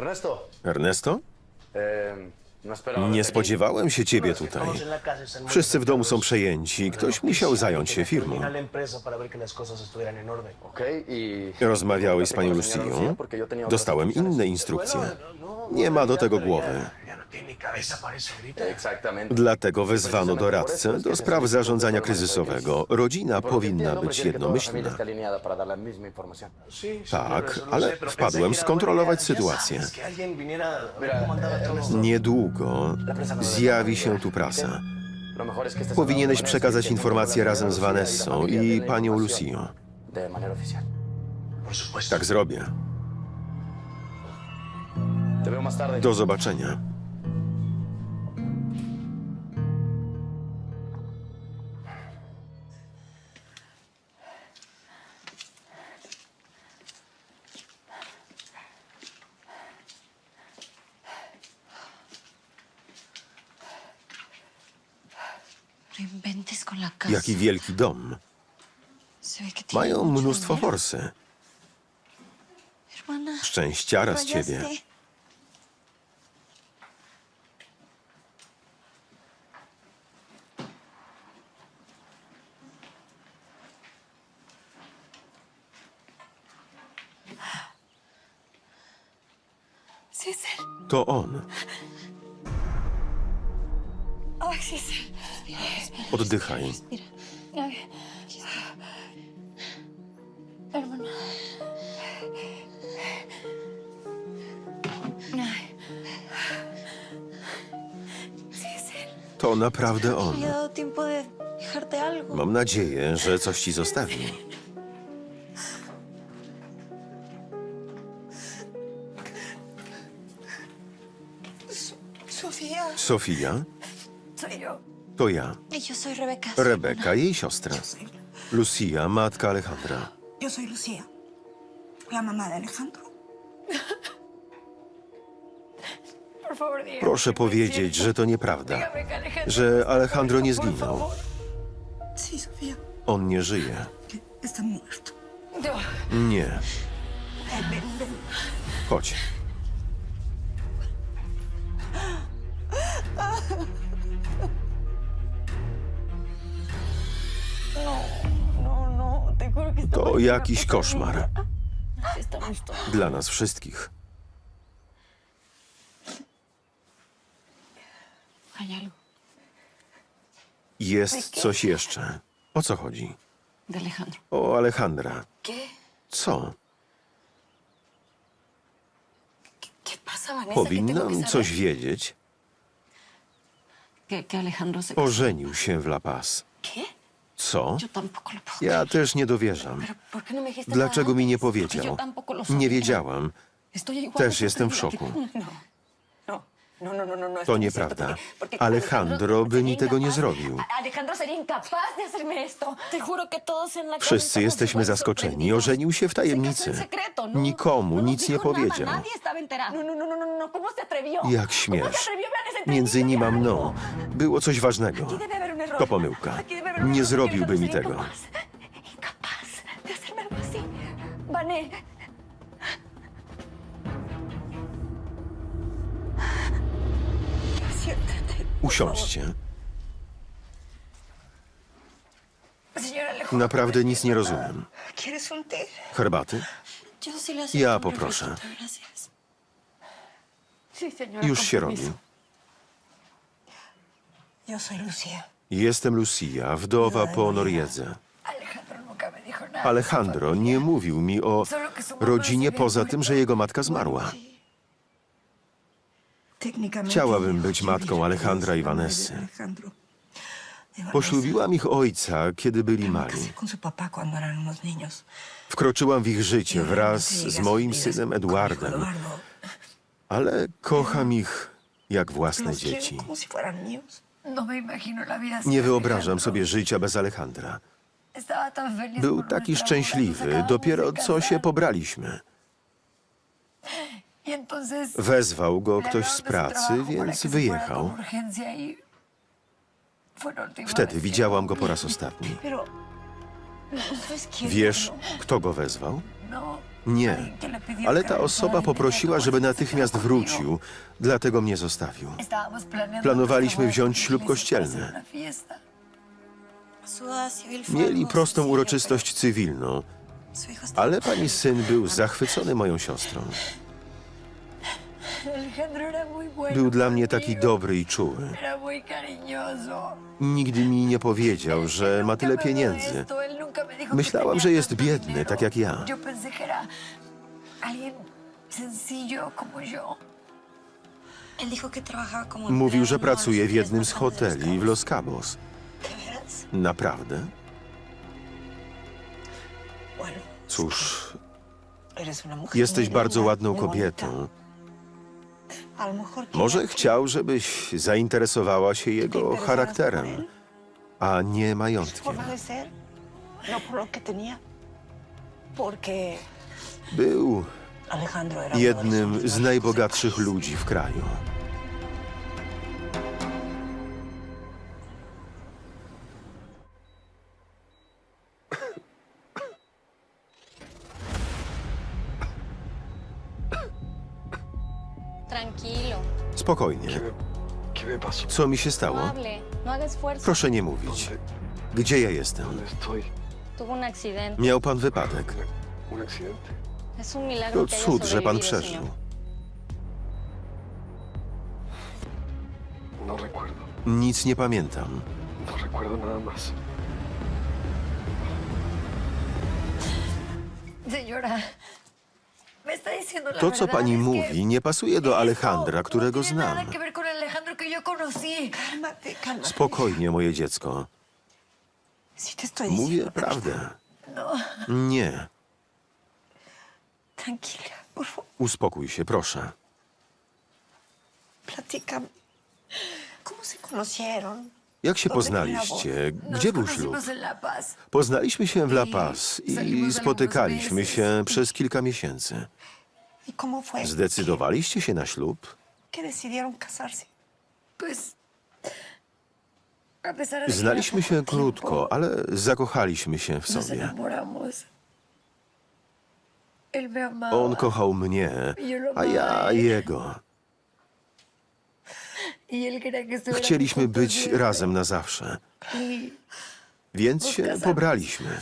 Ernesto, Ernesto? no Nie spodziewałem się ciebie tutaj. Wszyscy w domu są przejęci. Ktoś musiał zająć się firmą. I... Rozmawiałeś z panią otras Dostałem inne instrukcje. Nie ma do tego głowy. Exactamente. Dlatego wezwano doradcę do spraw zarządzania kryzysowego. Rodzina powinna być jednomyślna. Tak, ale wpadłem skontrolować sytuację. Niedługo zjawi się tu prasa. Powinieneś przekazać informacje razem z Vanessą i panią Lucią. Tak zrobię. Do zobaczenia. Jaki wielki dom. Mają mnóstwo forsy. Szczęściara z ciebie. To on. Ay, sí, Oddychaj. To naprawdę on. Mam nadzieję, że coś ci zostawił. Sofía. Sofia? To ja. Yo soy Rebeca. Rebeka, jej siostra. Lucia, matka Alejandra. Yo soy Lucía, la mamá de Alejandro. Por favor, dígame. Proszę powiedzieć, że to nieprawda. Dígame que Alejandro Że Alejandro nie Por zginął. favor. Sí, Sofía, On nie żyje. que está muerto. No. Nie. Chodź. Jakiś koszmar. Dla nas wszystkich. Jest coś jeszcze. O co chodzi? O Alejandra. Co? ¿Qué pasa, Vanessa? ¿Qué tengo que Powinnam coś wiedzieć. Ożenił się w La Paz. Co? Ja też nie dowierzam. Pero ¿por qué no Dlaczego mi nie powiedział? Nie wiedziałam. Też jestem w szoku. To no es cierto, nieprawda. Alejandro by mi tego nie zrobił. Wszyscy jesteśmy zaskoczeni. Ożenił się w tajemnicy. no- Nikomu no nic nie powiedział. No, no, no, no, no, no. Jak ¿Cómo śmiesz? Między nim a mną było coś ważnego. To pomyłka. Nie zrobiłby mi tego. Usiądźcie. Naprawdę nic nie rozumiem. Herbaty? Ja poproszę. Już się robi. Jestem Lucia, wdowa po Noriedze. Alejandro nie mówił mi o rodzinie poza tym, że jego matka zmarła. Chciałabym być matką Alejandra i Vanessy. Poślubiłam ich ojca, kiedy byli mali. Wkroczyłam w ich życie wraz no z moim synem Eduardo. ale kocham ich jak własne quiero dzieci. No Nie wyobrażam sobie życia bez Alejandra. Był taki szczęśliwy, dopiero co się pobraliśmy. Y Wezwał go ktoś z pracy, więc wyjechał. y Wtedy widziałam go po raz ostatni. Wiesz, kto go wezwał? No, Nie, ale ta osoba poprosiła, żeby natychmiast wrócił, dlatego mnie zostawił. Planowaliśmy wziąć ślub kościelny. Mieli prostą uroczystość cywilną, ale pani syn był zachwycony moją siostrą. Był dla mnie taki dobry i czuły. Nigdy mi nie powiedział, że ma tyle pieniędzy. Myślałam, że jest biedny, tak jak ja. Mówił, że pracuje w jednym z hoteli w Los Cabos. Naprawdę? Cóż, jesteś bardzo ładną kobietą. Może chciał, żebyś zainteresowała się jego charakterem, a nie majątkiem. No Był jednym z najbogatszych ludzi w kraju. Spokojnie. Co mi się No stało? No. Proszę nie mówić. Gdzie ja jestem? Miał pan wypadek. To haya cud, że pan przeżył. No. Nic nie pamiętam. No. Señora, me está diciendo la To, co pani mówi, nie pasuje do Alejandra, którego znam. Spokojnie, moje dziecko. Mówię prawdę. No, Nie. Tranquila, por favor, Uspokój się, proszę. platícame. ¿Cómo se conocieron? Jak się poznaliście? nos Gdzie był ślub? Poznaliśmy się w La Paz i spotykaliśmy się przez kilka miesięcy. ¿Y? Zdecydowaliście się na ślub? Znaliśmy się krótko, ale zakochaliśmy się w sobie. On kochał mnie, a ja jego. y él quería que estuviéramos Chcieliśmy być razem na zawsze, więc się pobraliśmy.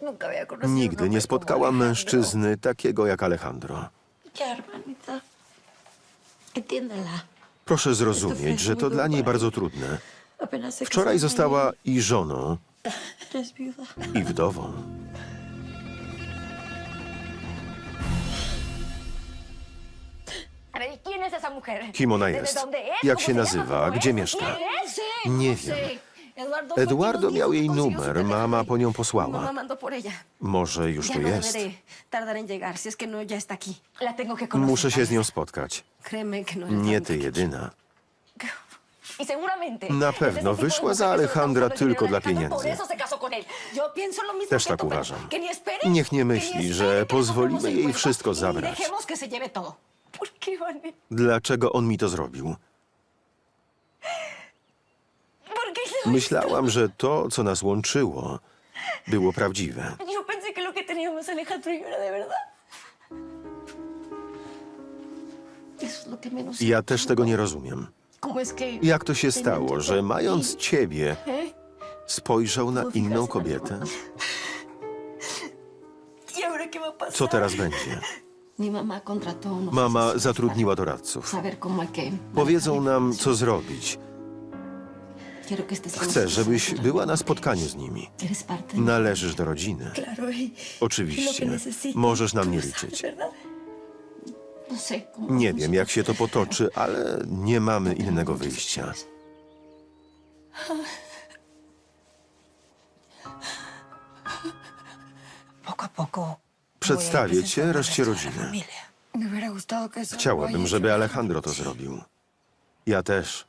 un Nigdy nie spotkałam mężczyzny takiego jak Alejandro. Proszę zrozumieć, że to dla niej bardzo trudne. Wczoraj została i żoną, i wdową. Kim ona ¿De- de jest? Jak ¿Cómo się nazywa? ¿Cómo Gdzie es? mieszka? Nie wiem. Eduardo, miał jej numer, mama po nią posłała. Może już tu jest. Muszę się z nią spotkać. Nie ty jedyna. Na pewno wyszła za Alejandra tylko dla pieniędzy. Też tak uważam. Niech nie myśli, że pozwolimy jej wszystko zabrać. Dlaczego on mi to zrobił? ¿Por qué hizo Myślałam, że to, co nas łączyło, było prawdziwe. esto? Yo pensé que lo que teníamos Alejandro y yo era de verdad. Eso es lo que menos... Ja też tego nie rozumiem. ¿Cómo es que... Jak to się stało, że mając ciebie, ¿Eh? spojrzał na inną kobietę? ¿Y ahora qué va a pasar? Co teraz będzie? Mama asesores zatrudniła para doradców. Powiedzą nam, co zrobić. Chcę, żebyś była na spotkaniu z nimi. Należysz do rodziny. Y- Oczywiście. Możesz na mnie liczyć. No. Nie wiem, jak się to potoczy, ale nie mamy pero innego wyjścia. Poco a poco. Przedstawię cię reszcie rodziny. Chciałabym, żeby. Alejandro to zrobił. Ja też.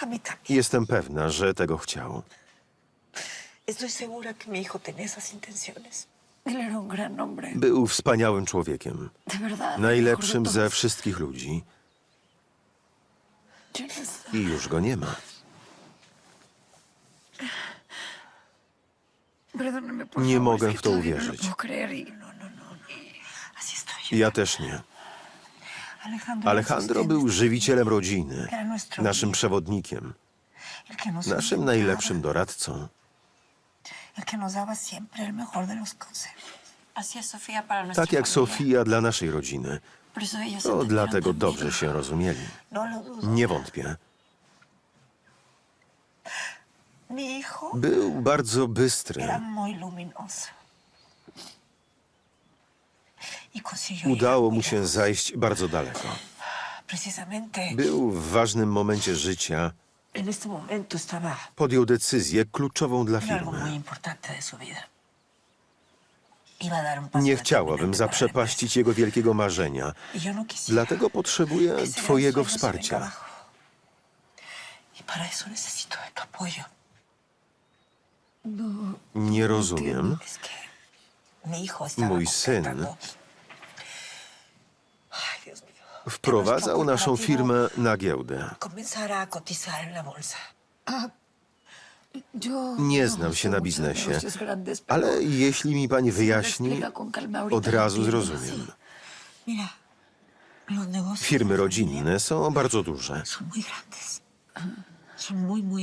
También. Jestem pewna, że tego chciał. Był wspaniałym człowiekiem. Najlepszym ze wszystkich ludzi. No. I już go nie ma. Nie mogę w to uwierzyć. No, no, no. Ja też nie. Alejandro, był żywicielem rodziny, naszym przewodnikiem, naszym najlepszym doradcą. Tak jak. Sofia dla naszej rodziny. To dlatego dobrze się rozumieli. Nie wątpię. Mi hijo Był bardzo bystry. Y Udało mu się zajść bardzo daleko. Był w ważnym momencie życia. Podjął decyzję kluczową dla firmy. Nie chciałabym zaprzepaścić jego wielkiego marzenia. Y no Dlatego potrzebuję Twojego wsparcia. Y para eso necesito de tu apoyo. Nie rozumiem. Mój syn. Wprowadzał naszą firmę na giełdę. Nie znam się na biznesie, ale jeśli mi pani wyjaśni, od razu zrozumiem. Firmy rodzinne są bardzo duże. son muy grandes.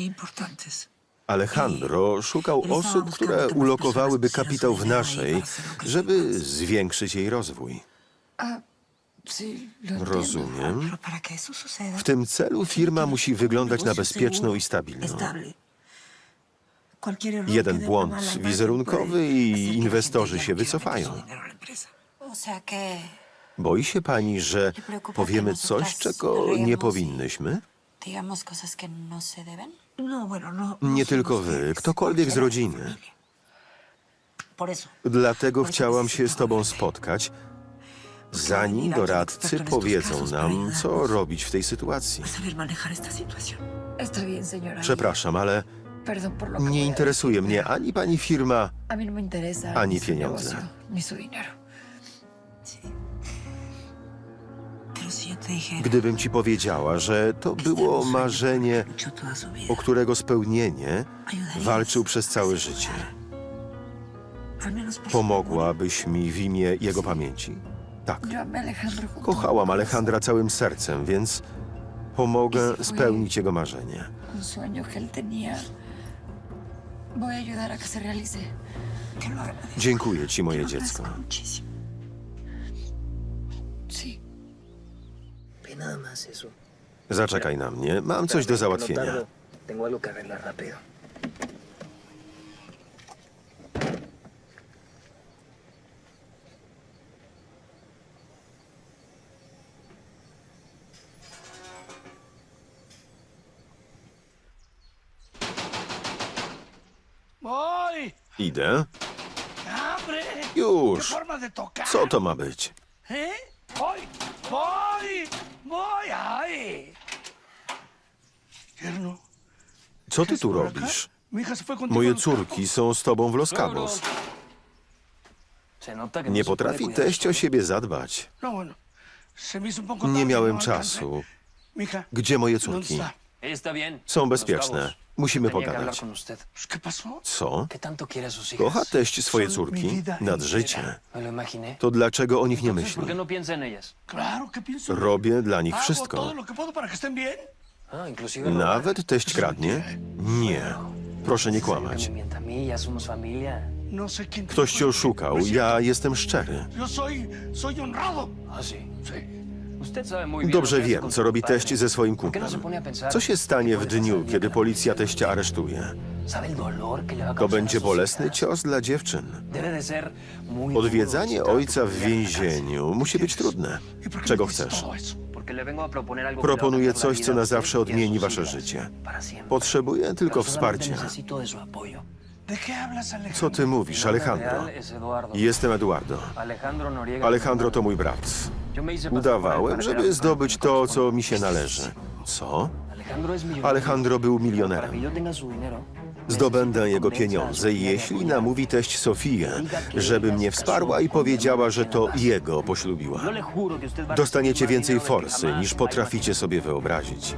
Importantes. Alejandro szukał osób, które ulokowałyby kapitał w naszej, żeby zwiększyć jej rozwój. Rozumiem. W tym celu firma musi wyglądać na bezpieczną i stabilną. Jeden błąd wizerunkowy i inwestorzy się wycofają. Boi się pani, że powiemy coś, czego nie powinnyśmy? digamos cosas que no se deben. No, no. no Nie tylko wy, ktokolwiek z rodziny. Dlatego chciałam się z tobą spotkać, zanim doradcy powiedzą nam, co robić w tej sytuacji. Przepraszam, ale nie interesuje mnie ani pani firma, ani pieniądze. Gdybym ci powiedziała, że to było marzenie, o którego spełnienie walczył przez całe życie. Pomogłabyś mi w imię jego pamięci? Tak. Kochałam Alejandra całym sercem, więc pomogę spełnić jego marzenie. corazón, Un sueño que Zaczekaj na mnie, mam coś do załatwienia. Idę. ¡Hombre! ¿Qué Już. Co to ma być? ¿Eh? ¡Voy! ¡Voy! ¡Voy! ¡Ay! Yerno, Co ty ¿qué tu robisz? Moje córki są z tobą w Los Cabos. Nie potrafi teść o siebie zadbać. Nie miałem czasu. Gdzie moje ¿dónde córki? Są bezpieczne. Musimy pogadać. Co? Kocha teść swoje córki nad życie. To dlaczego o nich nie Entonces, ¿por qué myśli? Robię dla nich wszystko. Robar. Nawet teść kradnie? Nie. Proszę nie kłamać. No Ktoś cię oszukał. No Ja jestem szczery. Ah, Dobrze wiem, co robi teść ze swoim ¿Por qué no kumplem. Co się stanie w dniu, kiedy policja teścia aresztuje? To będzie bolesny cios dla dziewczyn. Odwiedzanie ojca w więzieniu musi być trudne. ¿Y Czego chcesz? Proponuję coś, co na zawsze y odmieni wasze życie. Potrzebuję tylko wsparcia. Co ty mówisz, Alejandro? Jestem Eduardo. Alejandro to mój brat. Udawałem, żeby zdobyć to, co mi się należy. Co? Alejandro był milionerem. Zdobędę jego pieniądze, jeśli namówi teść Sofię, żeby mnie wsparła i powiedziała, że to jego poślubiła. Dostaniecie więcej forsy, niż potraficie sobie wyobrazić.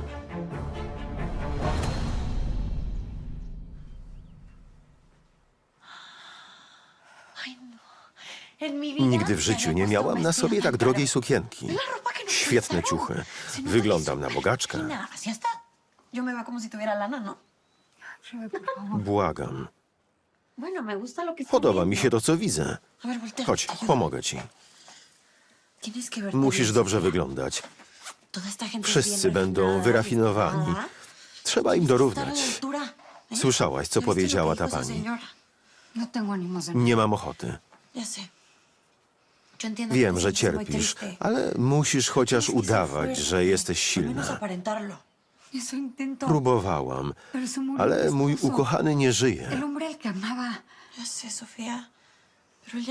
Nigdy w życiu nie miałam na sobie tak drogiej sukienki. Świetne ciuchy. Wyglądam na bogaczkę. yo me como si tuviera lana, ¿no? Błagam. Podoba mi się to, co widzę. Chodź, pomogę ci. Musisz dobrze wyglądać. Wszyscy będą wyrafinowani. Trzeba im dorównać. Słyszałaś, co ¿Ya viste lo que powiedziała ta pani. No Nie mam ochoty. Wiem, że cierpisz, ale musisz chociaż udawać, że jesteś silna. Próbowałam, ale mój ukochany nie żyje.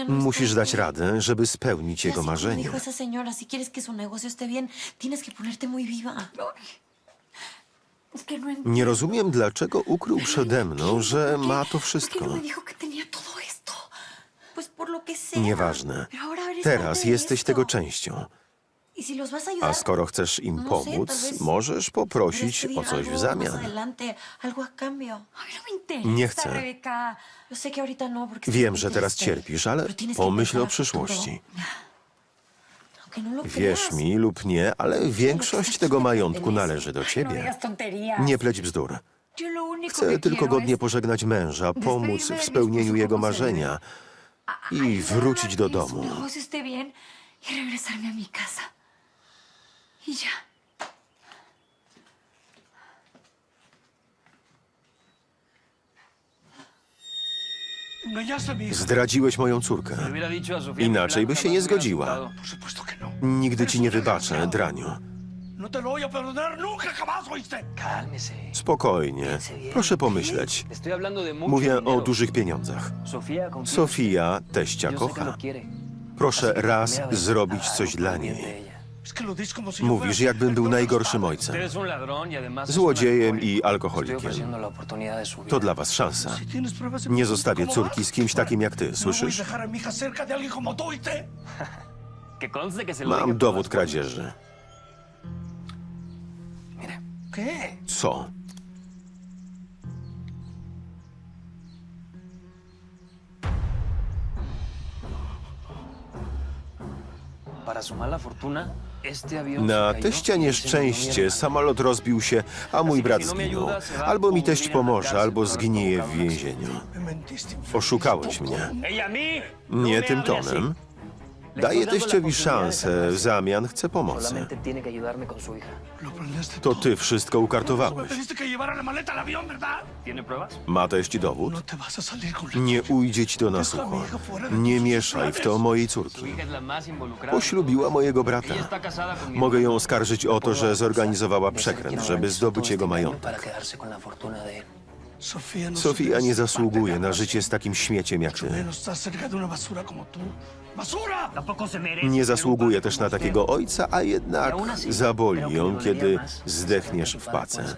no Musisz dać radę, żeby spełnić jego marzenie. no. Nie rozumiem, dlaczego ukrył przede mną, że ma to ¿Por qué wszystko. no sea. Nieważne. Teraz jesteś tego częścią. A skoro chcesz im no pomóc, możesz poprosić o coś w zamian. no Nie chcę. No, Wiem, że teraz cierpisz, ale pomyśl o przyszłości. Wierz mi lub nie, ale większość tego majątku należy do ciebie. Nie pleć bzdur. Chcę tylko godnie pożegnać męża, pomóc w spełnieniu jego marzenia i wrócić do domu. Y. Y hija. Zdradziłeś moją córkę. Inaczej by się nie zgodziła. No. Nigdy ci nie wybaczę, draniu. No. Spokojnie. Proszę pomyśleć. Mówię o dużych pieniądzach. Sofia teścia kocha. Proszę raz zrobić coś dla niej. Mówisz, jakbym był najgorszym ojcem. Y Złodziejem i alkoholikiem. la. To dla was szansa. Nie zostawię ¿cómo córki z kimś takim jak ty, No słyszysz? Mam dowód kradzieży. Co? para su mala fortuna, Na teścia y nieszczęście, samolot rozbił się, a mój brat zginął. Albo mi teść pomoże, albo zgnije w więzieniu. Oszukałeś mnie. Nie tym tonem. Daję teściowi szansę, w zamian chcę pomocy. To ty wszystko ukartowałeś. Ma teść dowód? No Nie ujdzie ci to na sucho. Nie mieszaj w to mojej córki. Poślubiła mojego brata. Mogę ją oskarżyć o to, że zorganizowała przekręt, żeby zdobyć jego majątek. No Sofia nie zasługuje na życie z takim śmieciem jak ty. Nie zasługuje też na takiego ojca, a jednak Y zaboli ją, kiedy zdechniesz w pace.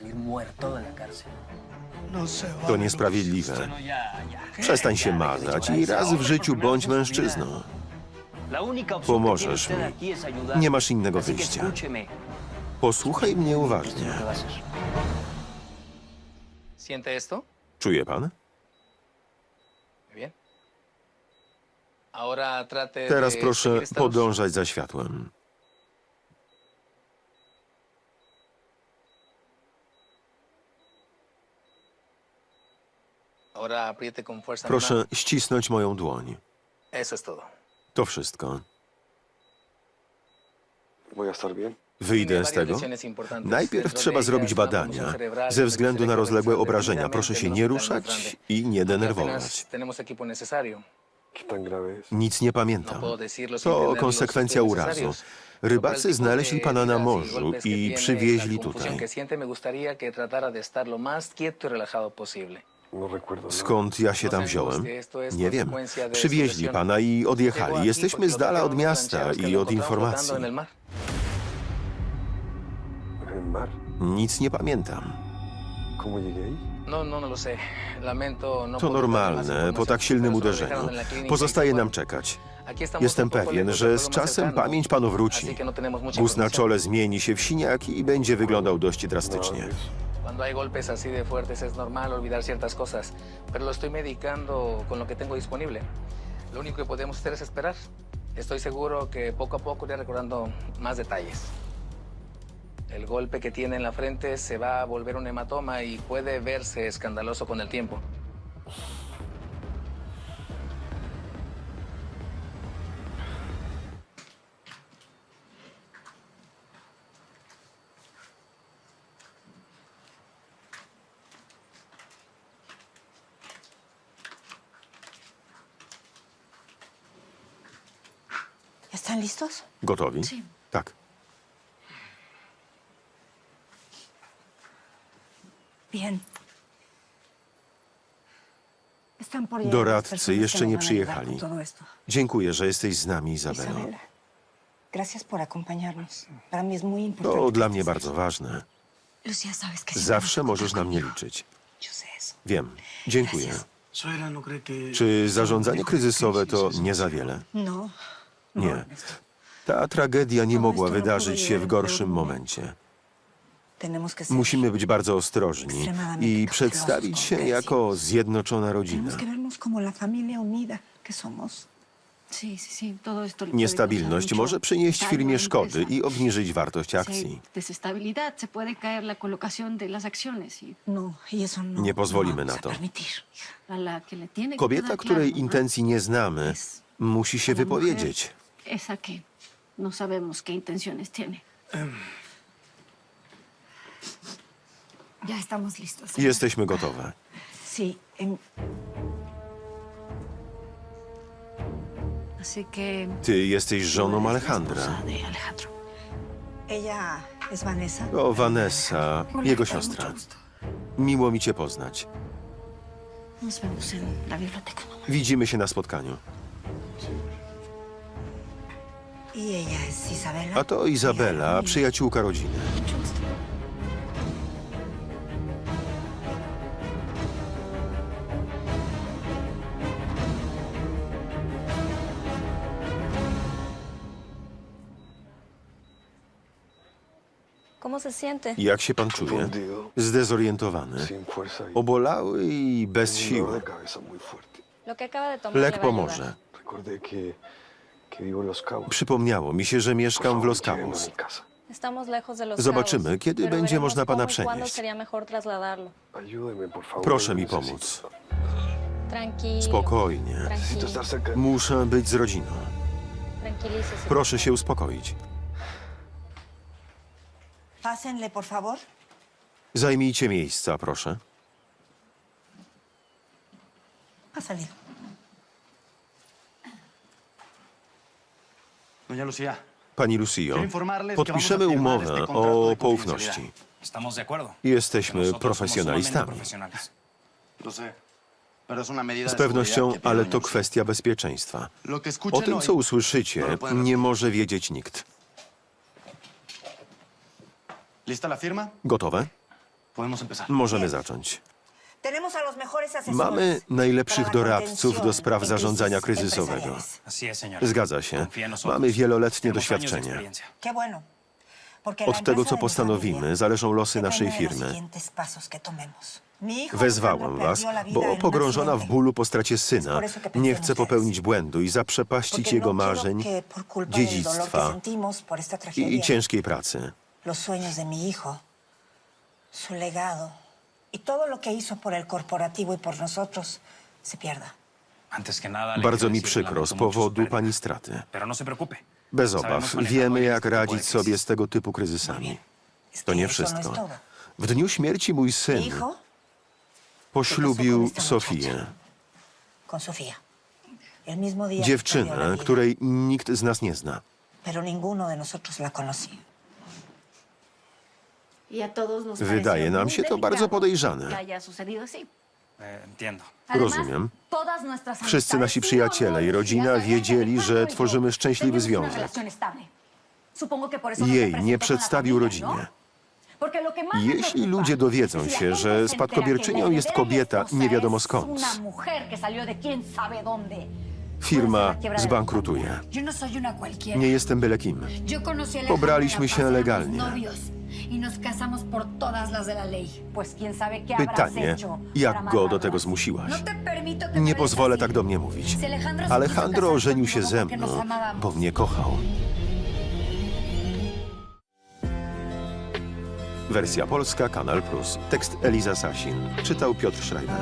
No To niesprawiedliwe. No. Przestań się mazać i raz w życiu bądź mężczyzną. Pomożesz mi. Nie masz innego wyjścia. Posłuchaj mnie uważnie. ¿Siente esto? Czuje pan? Muy bien. Ahora trate Teraz de proszę seguir esta luz. podążać za światłem. Ahora apriete con fuerza. mi Proszę ścisnąć moją dłoń. Eso es todo. To wszystko. Voy a estar bien. Wyjdę z tego. Najpierw trzeba zrobić badania ze względu na rozległe obrażenia. Proszę się nie ruszać i nie denerwować. Apenas tenemos equipo necesario. ¿Qué tan grave es? Nic nie pamiętam. To konsekwencja urazu. Rybacy znaleźli pana na morzu i przywieźli tutaj. Skąd ja się tam wziąłem? Nie wiem. Przywieźli pana i odjechali. Jesteśmy z dala od miasta i od informacji. Nic nie pamiętam. No, no, no no To normalne po tak silnym uderzeniu. y Pozostaje nam czekać. Jestem pewien, że z czasem pamięć panu wróci. no Guz na czole zmieni się w siniak i będzie wyglądał dość drastycznie. de eso. Cuando hay golpes así de fuertes es normal olvidar ciertas cosas, pero lo estoy medicando con lo que tengo disponible. Lo único que podemos hacer es esperar. Estoy seguro que poco a poco iré recordando más detalles. El golpe que tiene en la frente se va a volver un hematoma y puede verse escandaloso con el tiempo. ¿Están listos? Gotowi? Sí. Tak. Bien. Están por llegar las Doradcy jeszcze nie nos van a ayudar przyjechali. con todo esto. Dziękuję, że jesteś z nami, Izabelo. Isabela, gracias por acompañarnos. Para mí es muy importante. To que dla mnie bardzo ważne. Lucia, sabes que siempre Zawsze vas a możesz contar na mnie conmigo. liczyć. Yo sé eso. Wiem. Dziękuję. No cree que... Czy zarządzanie kryzysowe to nie za wiele? No. no, Nie. Ernesto. Ta tragedia nie mogła wydarzyć się w gorszym momencie. Musimy być bardzo ostrożni i przedstawić się jako zjednoczona rodzina. Niestabilność może przynieść firmie szkody i obniżyć wartość akcji. y No, y no. Nie pozwolimy na to. Kobieta, której ¿no? intencji nie znamy, musi się wypowiedzieć. Esa que no sabemos qué intenciones tiene. Ya estamos listos. Jesteśmy gotowe. Sí, em, Así que... Ty jesteś żoną Alejandra. de Alejandro. ella es Vanessa. O, Vanessa, jego siostra. Miło mi cię poznać. Nos vemos en la biblioteca, mamá. Widzimy się na spotkaniu. Y ella es Isabela. A to Izabela, przyjaciółka rodziny. Mucho gusto. ¿Cómo se siente? Jak się pan czuje? Zdezorientowany, obolały i bez siły. de cabeza muy fuerte. Lo que acaba de tomar le Lek a pomoże. Przypomniało mi się, że mieszkam w Los Cabos. mi casa. Estamos lejos de los Zobaczymy, Cabos, kiedy pero będzie veremos można pana cómo y cuándo przenieść. sería mejor trasladarlo. Proszę mi pomóc. Tranquilo. Spokojnie. Tranquilo. Muszę być z rodziną. Tranquilícese. Proszę się uspokoić. Pásenle, por favor. Zajmijcie miejsca, proszę. Salido. Doña Lucía, Pani Lucio, podpiszemy umowę o poufności. confidencialidad. Estamos de acuerdo. Jesteśmy Nosotros somos profesjonalistami. sumamente profesionales. Lo sé, pero es una medida Z de pewnością, seguridad que pido, ale to kwestia bezpieczeństwa. Lo que O escuchen tym, hoy co usłyszycie, no nie może wiedzieć nikt. ¿Lista la firma? Gotowe? Podemos empezar. Możemy zacząć. Mamy najlepszych doradców do spraw zarządzania kryzysowego. Zgadza się. Mamy wieloletnie doświadczenie. Od tego, co postanowimy, zależą losy naszej firmy. Wezwałam was, bo pogrążona w bólu po stracie syna nie chce popełnić błędu i zaprzepaścić jego no quiero marzeń, dziedzictwa i ciężkiej pracy. Los sueños de mi hijo, su legado y todo lo que hizo por el corporativo y por nosotros se pierda. Antes que nada, le Bardzo mi przykro z powodu pani straty. No. Bez obaw, wiemy jak radzić sobie z tego typu kryzysami. To nie no wszystko. W dniu śmierci mój syn poślubił Sofię, dziewczynę, której nikt z nas nie zna. pero ninguno de nosotros la conocía. Y a todos nos Wydaje pareció nam się to bardzo podejrzane. Entiendo. Rozumiem. Wszyscy nasi przyjaciele i rodzina wiedzieli, że y tworzymy szczęśliwy związek. Jej nie przedstawił rodzinie. ¿no? Jeśli ludzie dowiedzą się, że spadkobierczynią jest y kobieta nie wiadomo skąd. Firma zbankrutuje. No. Nie jestem byle kim. Pobraliśmy się legalnie. Novios. y nos casamos por todas las de la ley. Pues quién sabe qué habrás Pytanie, hecho. para jak go do tego zmusiłaś? No te permito que me Nie pozwolę tak do mnie mówić. Si Alejandro se Alejandro quiso ożenił casar się ze porque nos mną, amábamos. bo mnie kochał. Wersja polska, Kanal Plus. Tekst Eliza Sasin. Czytał Piotr Schreiber.